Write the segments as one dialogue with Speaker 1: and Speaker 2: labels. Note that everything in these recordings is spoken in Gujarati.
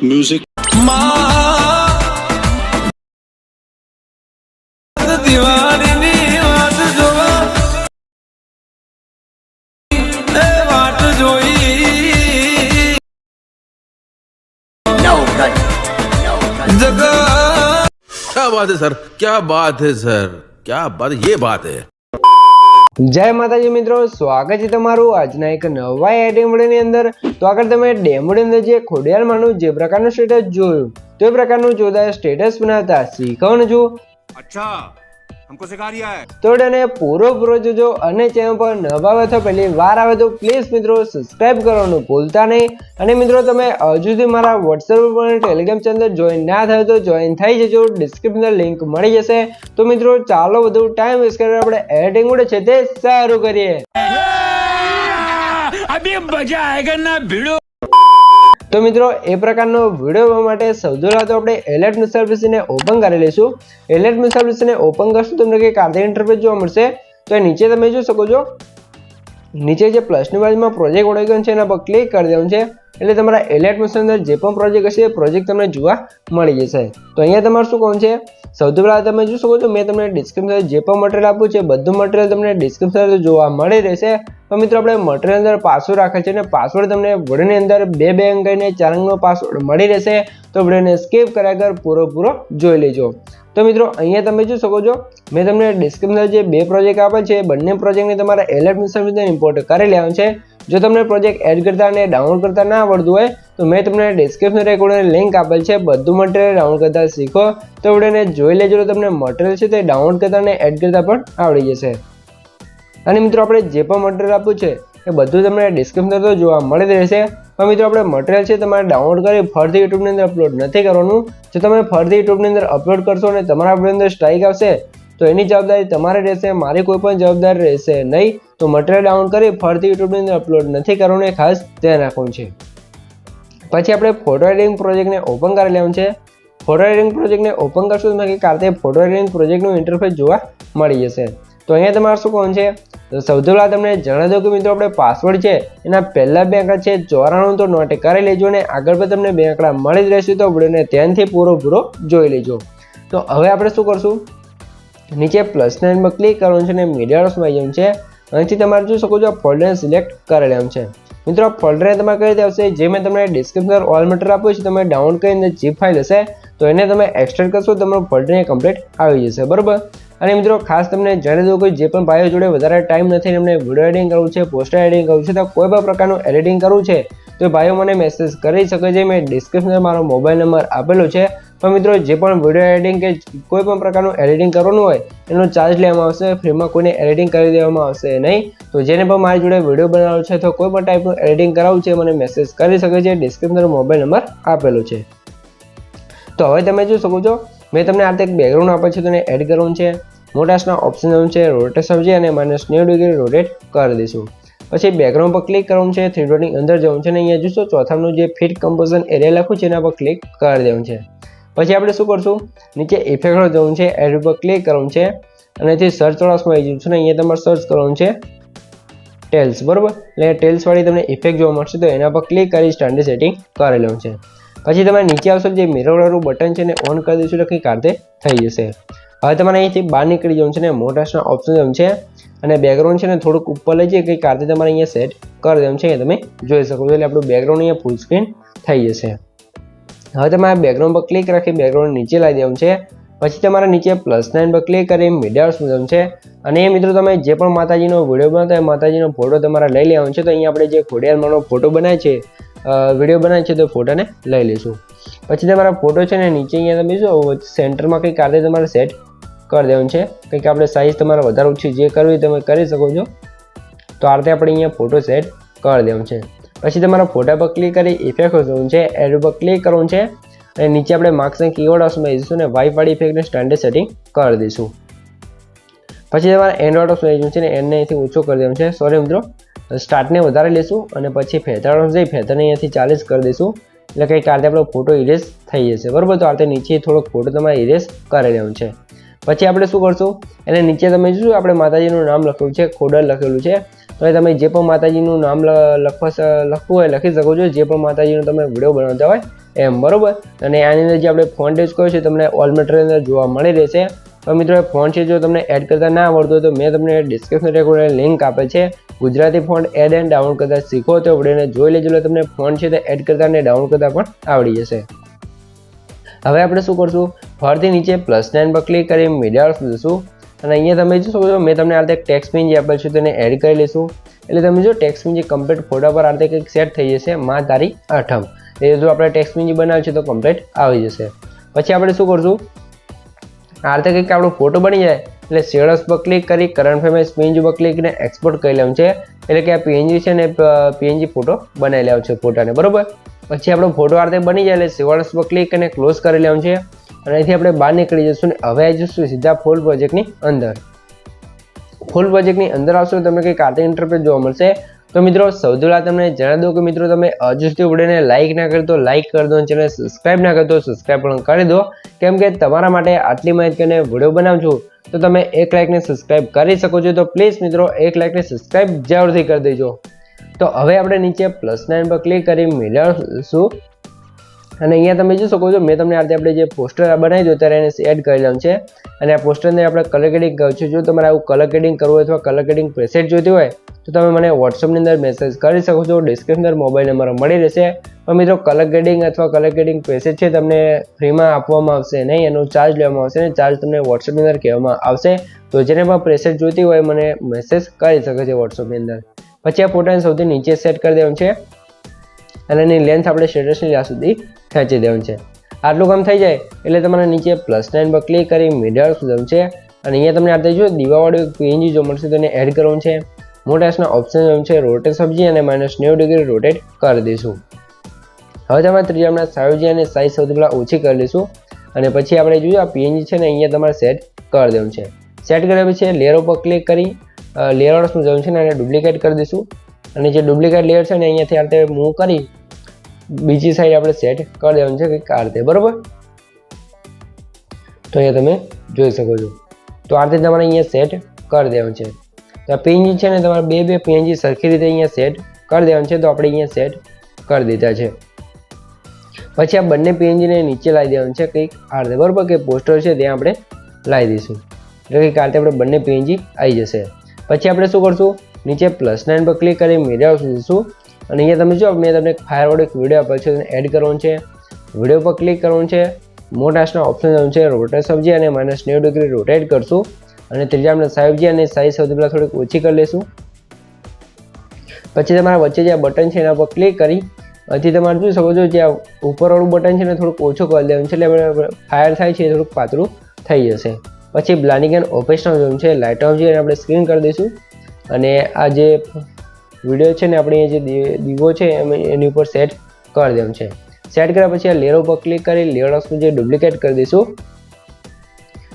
Speaker 1: म्यूज़िक
Speaker 2: क्या बात है सर? क्या बात है सर? क्या बात ये बात है।
Speaker 3: જય માતાજી મિત્રો, સ્વાગત છે તમારું આજના એક નવા આઈટમ અંદર. તો આગળ તમે ડેમોની અંદર જે ખોડિયારમાંનું જે પ્રકારનું સ્ટેટસ જોયું, તે પ્રકારનું જોતા સ્ટેટસ બનાવતા શીખવાનું છું.
Speaker 4: અચ્છા. हमको सिखा रिया है
Speaker 3: તો એને પૂરો પૂરો જોજો અને ચેનલ પર નવા આવે તો પહેલી વાર આવે તો પ્લીઝ મિત્રો સબસ્ક્રાઇબ કરવાનું ભૂલતા નહીં અને મિત્રો તમે હજુ સુધી મારા વોટ્સએપ પર ટેલિગ્રામ ચેનલ જોઈન ના થયો તો જોઈન થઈ જજો ડિસ્ક્રિપ્શન લિંક મળી જશે તો મિત્રો ચાલો વધુ ટાઈમ વેસ્ટ કરીને આપણે એડિંગ ઉડે છે તે સારું કરીએ તો મિત્રો, એ પ્રકારનો વીડિયો માટે સૌથી પહેલાં તો આપણે એલર્ટ સર્વિસને ઓપન કરી લઈશું. એલર્ટ સર્વિસને ઓપન કરશું તમને કંઈક આર્થિક ઇન્ટરફેસ જોવા મળશે. તો નીચે તમે જોઈ શકો છો. નીચે જે પ્લસની બાજુમાં પ્રોજેક્ટ ઓળખ્યો છે એના પર ક્લિક કરી દેવાનું છે. એટલે તમારા એલર્ટ મિશન અંદર જે પણ પ્રોજેક્ટ હશે, એ પ્રોજેક્ટ તમને જોવા મળી જશે. તો અહીંયા તમારે શું કોણ છે? સૌથી પહેલાં તમે જોઈ શકો છો, મેં તમને ડિસ્ક્રિપ્શન જે પણ મટીરિયલ આપ્યું છે, બધું મટીરિયલ તમને ડિસ્ક્રિપ્શન જોવા મળી રહેશે. તો મિત્રો આપણે મટીરિયલ અંદર પાસવર્ડ રાખે છે અને પાસવર્ડ તમને વિડીયોની અંદર બે બે અંક અને ચાર અંકનો પાસવર્ડ મળી રહેશે. તો વિડીયોને સ્કીપ કર્યા કર પૂરો પૂરો જોઈ લેજો. તો મિત્રો, અહીંયા તમે જોઈ શકો છો, મેં તમને ડિસ્ક્રિપ્શન જે બે પ્રોજેક્ટ આપેલ છે, બંને પ્રોજેક્ટને તમારા એલર્ટ મિશન ઇમ્પોર્ટ કરી લેવાનું છે. જો તમને પ્રોજેક્ટ એડ કરતા અને ડાઉનલોડ કરતા ના આવડતું હોય, તો મેં તમને ડિસ્ક્રિપ્શન રેકોર્ડની લિંક આપેલ છે. બધું મટીરિયલ ડાઉનલોડ કરતા શીખો. તો વિડીયોને જોઈ લેજો, તમને મટીરિયલ છે તે ડાઉનલોડ કરતા અને એડ કરતા પણ આવડી જશે. અને મિત્રો આપણે જે પણ મટીરિયલ આપ્યું છે, એ બધું તમને ડિસ્ક્રિપ્શન તો જોવા મળી રહેશે. પણ મિત્રો આપણે મટીરિયલ છે તમારે ડાઉનલોડ કરી ફરીથી યુટ્યુબની અંદર અપલોડ નથી કરવાનું. જો તમે ફરીથી યુટ્યુબની અંદર અપલોડ કરશો અને તમારા વીડિયો અંદર સ્ટ્રાઇક આવશે, તો એની જવાબદારી તમારે રહેશે, મારી કોઈ પણ જવાબદારી રહેશે નહીં. તો મટીરિયલ ડાઉનલોડ કરી ફરીથી યુટ્યુબની અંદર અપલોડ નથી કરવાનું ખાસ ધ્યાન રાખવાનું છે. પછી આપણે ફોટો એડિટિંગ પ્રોજેક્ટને ઓપન કરી લેવાનું છે. ફોટો એડિટિંગ પ્રોજેક્ટને ઓપન કરશો તો કે કારતે ફોટો એડિટિંગ પ્રોજેક્ટનું ઇન્ટરફેસ જોવા મળી જશે. તો અહીંયા તમારે શું કોણ છે? તો સૌથી પહેલાં તમને જણાવી દઉં કે મિત્રો, આપણે પાસવર્ડ છે, એના પહેલા બે આંકડા છે, ચોરાણું તો નોટ કરી લેજો અને આગળ પણ તમને બે આંકડા મળી જ રહેશે, તો વિડીયોને ધ્યાનથી પૂરો પૂરો જોઈ લેજો. તો હવે આપણે શું કરશું? નીચે પ્લસ નાઇનમાં ક્લિક કરવાનું છે અને મીડિયામાં જવાનું છે. અહીંથી તમારે જોઈ શકો છો આ ફોલ્ડરને સિલેક્ટ કરી લેવાનું છે. મિત્રો ફોલ્ડર તમારે કઈ રીતે આવશે? જે મેં તમને ડિસ્ક્રિપ્શન ઓલ મટીરિયલ આપ્યું છે, તમે ડાઉનલોડ કરીને જે ફાઇલ હશે, તો એને તમે એક્સટેન્ડ કરશો તમારું ફોલ્ડર કમ્પ્લીટ આવી જશે. બરાબર? અને મિત્રો, ખાસ તમને જાણી દઉં કે જે પણ ભાઈઓ જોડે વધારે ટાઈમ નથી એમને વીડિયો એડિટિંગ કરવું છે પોસ્ટર એડિટિંગ કરવું છે, તો કોઈ પણ પ્રકારનું એડિટિંગ કરવું છે, તો ભાઈઓ મને મેસેજ કરી શકે છે. મેં ડિસ્ક્રિપ્શનમાં મારો મોબાઈલ નંબર આપેલો છે. પણ મિત્રો, જે પણ વીડિયો એડિટિંગ કે કોઈ પણ પ્રકારનું એડિટિંગ કરવાનું હોય, એનો ચાર્જ લેવામાં આવશે, ફ્રીમાં કોઈને એડિટિંગ કરી દેવામાં આવશે નહીં. તો જેને પણ મારી જોડે વીડિયો બનાવવાનો છે, તો કોઈ પણ ટાઈપનું એડિટિંગ કરાવવું છે મને મેસેજ કરી શકે છે ડિસ્ક્રિપ્શનમાં મોબાઈલ નંબર આપેલો છે. તો હવે તમે જોઈ શકો છો, મેં તમને આ એક બેકગ્રાઉન્ડ આપે છે તેને એડ કરવાનું છે. મોટાસના ઓપ્શન છે રોટેશન છે, અને માઇનસ નેવું ડિગ્રી રોટેટ કરી દઈશું. પછી બેકગ્રાઉન્ડ પર ક્લિક કરવાનું છે થ્રી ડોટની અંદર જવું છે, અને અહીંયા જોશો ચોથાનું જે ફિટ કમ્પોઝન એરિયા લખ્યું છે, એના પર ક્લિક કરી દેવાનું છે. પછી આપણે શું કરશું? નીચે ઇફેક્ટ જવું છે, એડ ઉપર ક્લિક કરવાનું છે. અને જે સર્ચ વાળામાં આવી જવું છે ને, અહીંયા તમારે સર્ચ કરવાનું છે. ટેલ્સ બરોબર? એટલે ટેલ્સવાળી તમને ઇફેક્ટ જોવા મળશે, તો એના પર ક્લિક કરી સ્ટાન્ડર્ડ સેટિંગ કરી લેવું છે. પછી તમારે નીચે આવશો જે મિરરવાળું બટન છે ને ઓન કરી દઈશું એટલે કંઈક કારતે થઈ જશે. હવે તમારે અહીંથી બહાર નીકળી જવાનું છે ને મોટાસના ઓપ્શન છે. અને બેકગ્રાઉન્ડ છે ને, થોડુંક ઉપર લઈ જઈએ, કંઈક કારતે તમારે અહીંયા સેટ કરી દેવું છે તમે જોઈ શકો એટલે આપણું બેકગ્રાઉન્ડ અહીંયા ફૂલ સ્ક્રીન થઈ જશે. હવે તમારે બેકગ્રાઉન્ડ પર ક્લિક રાખી બેકગ્રાઉન્ડ નીચે લાવી દેવાનું છે. પછી તમારે નીચે પ્લસ નાઇન પર ક્લિક કરી મીડિયા મૂકવાનું છે. અને એ મિત્રો તમે જે પણ માતાજીનો વીડિયો બનાવતા હોય માતાજીનો ફોટો તમારે લઈ લેવાનો છે. તો અહીંયા આપણે જે ખોડિયાલમાંનો ફોટો બનાવે છે વીડિયો બનાવે છે તો ફોટોને લઈ લઈશું. પછી તમારા ફોટો છે ને નીચે અહીંયા તમે જો સેન્ટરમાં કંઈક કારતે તમારે સેટ કરી દેવાનું છે. કંઈક આપણે સાઇઝ તમારે વધારે ઓછી જે કરવી તમે કરી શકો છો. તો આ રીતે આપણે અહીંયા ફોટો સેટ કરી દેવાનું છે. પછી તમારા ફોટા પર ક્લિક કરી ઇફેક્ટ જોવું છે એડ ઉપર ક્લિક કરવું છે અને નીચે આપણે માર્ક્સને કીવર્ડ ઓપ્શનમાં જઈશું અને વાઇફ ઇફેક્ટને સ્ટાન્ડર્ડ સેટિંગ કરી દઈશું. પછી તમારે એન્ડ્રોઇડ ઓપ્શન આવી છે ને એને અહીંથી ઓછો કરી દેવાનું છે. સોરી મિત્રો સ્ટાર્ટને વધારે લેશું અને પછી ફેથાડ જઈ ફેથરને અહીંયાથી ચાલીસ કરી દઈશું. એટલે કંઈક આ રીતે આપણો ફોટો ઇરેઝ થઈ જશે. બરાબર? તો આ રીતે નીચે થોડોક ફોટો તમારે ઇરેઝ કરી લેવાનું છે. પછી આપણે શું કરશું? એને નીચે તમે જોશું, આપણે માતાજીનું નામ લખ્યું છે, ખોડલ લખેલું છે. તો એ તમે જે પણ માતાજીનું નામ લખવા લખવું હોય, લખી શકો છો. જે પણ માતાજીનો તમે વીડિયો બનાવતા હોય, એમ બરોબર. અને આની અંદર જે આપણે ફોન્ટ યુઝ કર્યો છે, તમને ઓલ અંદર જોવા મળી રહેશે. તો મિત્રો, એ ફોન્ટ છે, જો તમને એડ કરતા ના આવડતું તો મેં તમને ડિસ્ક્રિપ્શન રેકોર્ડ લિંક આપે છે. Gujarati font add and download કરતા શીખો તો વિડીયોને જોઈ લેજો. એટલે તમને ફોન્ટ છે, તો એડ કરતા અને ડાઉનલોડ કરતા પણ આવડી જશે. હવે આપણે શું કરશું? ફરીથી નીચે પ્લસ નાઇન પર ક્લિક કરી મીડિયા જશું અને અહીંયા તમે જોઈ શકો છો, મેં તમને આ રીતે ટેક્સ પિન જે આપેલ છે તેને એડ કરી લઈશું. એટલે તમે જો ટેક્સ પિન જે કમ્પ્લીટ ફોટા પર આ રીતે કંઈક સેટ થઈ જશે, મા તારીખ આઠમ. એ જો આપણે ટેક્સ પિન જે બનાવ્યું છે તો કમ્પ્લીટ આવી જશે. પછી આપણે શું કરશું? આ રીતે કંઈક આપણો ફોટો બની જાય. એટલે સેડસ પર ક્લિક કરી કરંટ ફેમેસ પીએનજી પર ક્લિક કરીને એક્સપોર્ટ કરી લેવું છે. એટલે કે આ પીએનજી છે ને પીએનજી ફોટો બનાવી લેવો છે ફોટાને બરોબર? પછી આપણો ફોટો આ રીતે બની જાય એટલે શેડર્સ પર ક્લિક અને ક્લોઝ કરી લેવાનું છે. અને અહીંથી આપણે બહાર નીકળી જઈશું ને હવે આવી જઈશું સીધા ફૂલ પ્રોજેક્ટની અંદર. ફૂલ પ્રોજેક્ટની અંદર આવશો તમને કંઈક આર્ટિંગ ઇન્ટરપ્રેટ જોવા મળશે. તો મિત્રો, સૌથી તમને જણાવી દો કે મિત્રો, તમે હજુ સુધી વિડીયોને લાઇક ના કરી તો લાઇક કરી દો અને ચેનલ સબસ્ક્રાઇબ ના કરી તો સબસ્ક્રાઇબ પણ કરી દો. કેમ કે તમારા માટે આટલી માહિતી અને વીડિયો બનાવું છું તો તમે એક લાઇકને સબસ્ક્રાઇબ કરી શકો છો. તો પ્લીઝ મિત્રો, એક લાઇકને સબસ્ક્રાઇબ જરૂરથી કરી દેજો. તો હવે આપણે નીચે પ્લસ નાઇન પર ક્લિક કરી મેળવશું. અને અહીંયા તમે જોઈ શકો છો, મેં તમને આ રીતે આપણે જે પોસ્ટર બનાવી દો ત્યારે એને એડ કરી લેવાનું છે. અને આ પોસ્ટરને આપણે કલર કેડિંગ કર્યું જો તમારે આવું કલર કેડિંગ કરવું હોય અથવા કલર કેડિંગ પ્રેસેટ જોઈતી હોય, તો તમે મને વોટ્સઅપની અંદર મેસેજ કરી શકો છો. ડિસ્ક્રિપ્શન અંદર મોબાઈલ નંબર મળી રહેશે. પણ મિત્રો કલર ગ્રેડિંગ અથવા કલર ગ્રેડિંગ પ્રેસેજ છે તમને ફ્રીમાં આપવામાં આવશે નહીં. એનો ચાર્જ લેવામાં આવશે ને ચાર્જ તમને વોટ્સઅપની અંદર કહેવામાં આવશે. તો જેને પણ પ્રેસેજ જોઈતી હોય મને મેસેજ કરી શકે છે વોટ્સઅપની અંદર. પછી આ ફોટાને સૌથી નીચે સેટ કરી દેવાનું છે. અને એની લેન્થ આપણે સ્ટેટસની જ્યાં સુધી ખેંચી દેવાનું છે. આટલું કામ થઈ જાય એટલે તમારે નીચે પ્લસ નાઇન પર ક્લિક કરી મીડિયા સુધારવું છે. અને અહીંયા તમને આ જો દીવાવાળું પીએનજી જો મળશે તેને એડ કરવાનું છે. મોટાસના ઓપ્શન જોવાનું છે રોટેટ સબ્જી અને માઇનસ નેવું ડિગ્રી રોટેટ કરી દઈશું. હવે તમારે ત્રીજામાં સાવજી અને સાઈઝ સૌથી પહેલાં ઓછી કરી લઈશું. અને પછી આપણે જોયું આ પીએનજી છે ને, અહીંયા તમારે સેટ કરી દેવું છે. સેટ કર્યા પછી લેયર ઉપર ક્લિક કરી લેયર્સનું જવું છે ને એને ડુપ્લિકેટ કરી દઈશું. અને જે ડુપ્લિકેટ લેયર છે ને અહીંયાથી આ રીતે મૂવ કરી બીજી સાઈડ આપણે સેટ કરી દેવાનું છે કંઈક આ રીતે. બરાબર? તો અહીંયા તમે જોઈ શકો છો. તો આ રીતે તમારે અહીંયા સેટ કરી દેવાનું છે. તો આ પીએનજી છે ને તમારે બે બે પીએનજી સરખી રીતે અહીંયા સેટ કરી દેવાનું છે, તો આપણે અહીંયા સેટ કરી દીધા છે. પછી આ બંને પીએનજીને નીચે લાવી દેવાનું છે કંઈક આ રીતે. બરાબર? કે પોસ્ટર છે ત્યાં આપણે લાવી દઈશું. એટલે કંઈક આ રીતે આપણે બંને પીએનજી આવી જશે. પછી આપણે શું કરશું? નીચે પ્લસ નાઇન પર ક્લિક કરી મીડિયા જઈશું અને અહીંયા તમે જો મેં તમને ફાયરવર્ડ એક વીડિયો આપેલ છે એડ કરવાનું છે. વીડિયો પર ક્લિક કરવાનું છે. મોટાસના ઓપ્શન જવાનું છે રોટેટ સબ્જી અને માઇનસ નેવું ડિગ્રી રોટેટ કરશું. અને ત્રીજા આપણે સાહેબજી અને સાઈઝ સૌથી પહેલાં થોડીક ઓછી કરી લઈશું. પછી તમારા વચ્ચે જે બટન છે એના પર ક્લિક કરી. અહીંથી તમારે જોઈ શકો છો જે ઉપરવાળું બટન છે ને થોડુંક ઓછું કરી દેવાનું છે, એટલે ફાયર થાય છે, એ થોડુંક પાતળું થઈ જશે. પછી બ્લાનિંગ એન્ડ ઓપરેશનલ ઝોન છે લાઇટ ઓફ જે આપણે સ્ક્રીન કરી દઈશું. અને આ જે વીડિયો છે ને, આપણે જે દીવો છે એની ઉપર સેટ કરી દેવું છે. સેટ કર્યા પછી આ લેયર ઉપર ક્લિક કરી લેયર્સનું જે ડુપ્લિકેટ કરી દઈશું.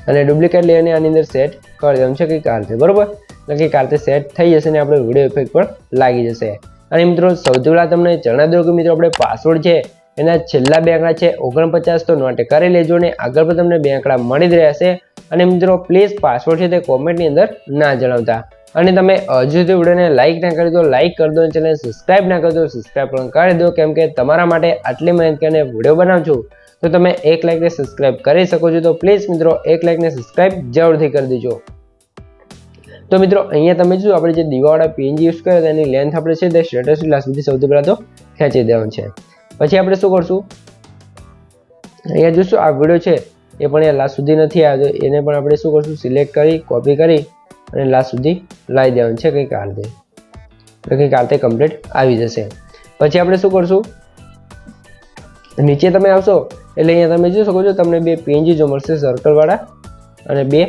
Speaker 3: અને ડુપ્લિકેટ લેયરને આની અંદર સેટ કરી દેવું છે, કંઈક આ બરોબર? એટલે કંઈક આ સેટ થઈ જશે ને આપણે વીડિયો ઇફેક્ટ પણ લાગી જશે. અને મિત્રો, સૌથી પહેલાં તમને જણાવી દઉં કે મિત્રો, આપણે પાસવર્ડ છે એના છેલ્લા બે આંકડા છે ઓગણપચાસ તો નોટ કરી લેજો ને આગળ પણ તમને બે આંકડા મળી જ રહ્યા છે અને મિત્રો પ્લીઝ પાસવર્ડ છે તે કોમેન્ટની અંદર ના જણાવતા. અને તમે હજુ સુધી વિડીયોને લાઇક ના કરી દો લાઇક કરી દો ચેનલ સબસ્ક્રાઇબ ના કરી દો. સબસ્ક્રાઇબ પણ કરી દો, કેમ કે તમારા માટે આટલી મહેનત કરીને વીડિયો બનાવું છું તો તમે એક લાઇકને સબસ્ક્રાઇબ કરી શકો છો. તો પ્લીઝ મિત્રો, એક લાઇકને સબસ્ક્રાઇબ જરૂરથી કરી દેજો. તો મિત્રો, અહીંયા તમે જો આપણે જે દીવાવાળા પીએનજી યુઝ કર્યો, તેની લેન્થ આપણે છે તે સ્ટેટસ ક્લાસ સુધી સૌથી પહેલાં તો ખેંચી દેવાનું છે. પછી આપણે શું કરશું? અહીંયા જોશું, આ વીડિયો છે, એ પણ અહીંયા લાસ્ટ સુધી નથી આવ્યો એને પણ આપણે શું કરશું? સિલેક્ટ કરી કોપી કરી અને લાસ્ટ સુધી લાવી દેવાનું છે, કંઈક આ રીતે એટલે કંઈક આ કમ્પ્લીટ આવી જશે. પછી આપણે શું કરશું? નીચે તમે આવશો, એટલે અહીંયા તમે જોઈ શકો છો, તમને બે પીએનજી જો મળશે સર્કલવાળા અને બે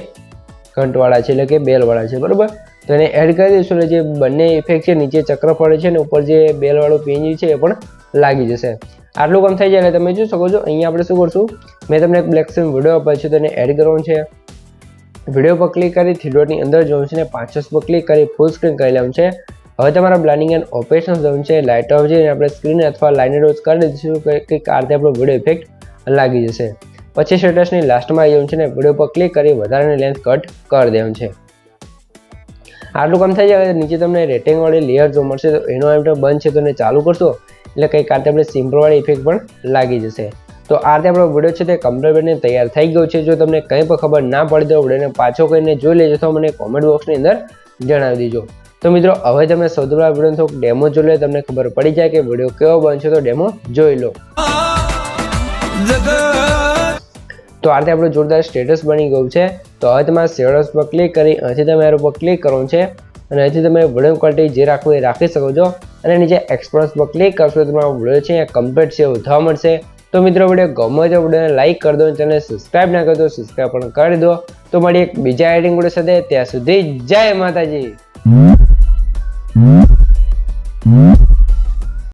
Speaker 3: ઘંટવાળા છે, એટલે કે બેલવાળા છે, બરોબર? તો એને એડ કરી દઈશું એટલે જે બંને ઇફેક્ટ છે, નીચે ચક્ર પડે છે ને ઉપર જે બેલવાળું પીએનજી છે એ પણ લાગી જશે. આટલું કામ થઈ જાય તમે જોઈ શકો છો, અહીંયા આપણે શું કરશું, મેં તમને એક બ્લેક સ્ક્રીન વીડિયો આપ્યો છે તો એને એડ કરવાનું છે. વીડિયો પર ક્લિક કરી થ્રીડોટની અંદર જવું છે ને પાંચસ પર ક્લિક કરી ફૂલ સ્ક્રીન કરી લેવાનું છે. હવે તમારા બ્લાન્ડિંગ એન્ડ ઓપરેશન જવું છે લાઇટ ઓફ છે, આપણે સ્ક્રીન અથવા લાઇન રોજ કરી દઈશું કે કંઈક આ રીતે આપણો વીડિયો ઇફેક્ટ લાગી જશે. પછી સ્ટેટસની લાસ્ટમાં આવી જવું છે ને વીડિયો પર ક્લિક કરી વધારાની લેન્થ કટ કરી દેવું છે. આટલું કામ થઈ જાય, નીચે તમને રેટિંગવાળી લેયર જો મળશે, તો એનો એમટર બંધ છે તો એને ચાલુ કરશો. એટલે કંઈક આ રીતે આપણે સિમ્પલવાળી ઇફેક્ટ પણ લાગી જશે. તો આ રીતે આપણો વીડિયો છે તે કમ્પ્લીટ તૈયાર થઈ ગયો છે. જો તમને કંઈ પણ ખબર ના પડી તો વિડીયોને પાછો કરીને જોઈ લેજો. તો મને કોમેન્ટ બોક્સની અંદર જણાવી દેજો. તો મિત્રો, હવે તમે સૌથી પહેલા વીડિયો થોડુંક ડેમો જોઈ લો, તમને ખબર પડી જાય કે વીડિયો કેવો બનશે, તો ડેમો જોઈ લો.
Speaker 1: જગત
Speaker 3: તો આ રીતે આપણું જોરદાર સ્ટેટસ બની ગયું છે. તો હવે તમારે સેવડસ પર ક્લિક કરી અહીંથી તમે એરો પર ક્લિક કરવાનું છે. અને અહીંથી તમે વીડિયો ક્વોલિટી જે રાખવું એ રાખી શકો છો. અને નીચે એક્સપર્ટ્સ પર ક્લિક કરશો તો તમારો વીડિયો છે કમ્પ્લીટ સેવ થવા મળશે તો મિત્રો વીડિયો ગમે તો વિડીયોને લાઇક કરી દો ચેનલ સબસ્ક્રાઈબ ના કરો તો સબસ્ક્રાઈબ પણ કરી દો. તો મારી એક બીજા એડિંગ વીડિયો સાથે ત્યાં સુધી જય માતાજી.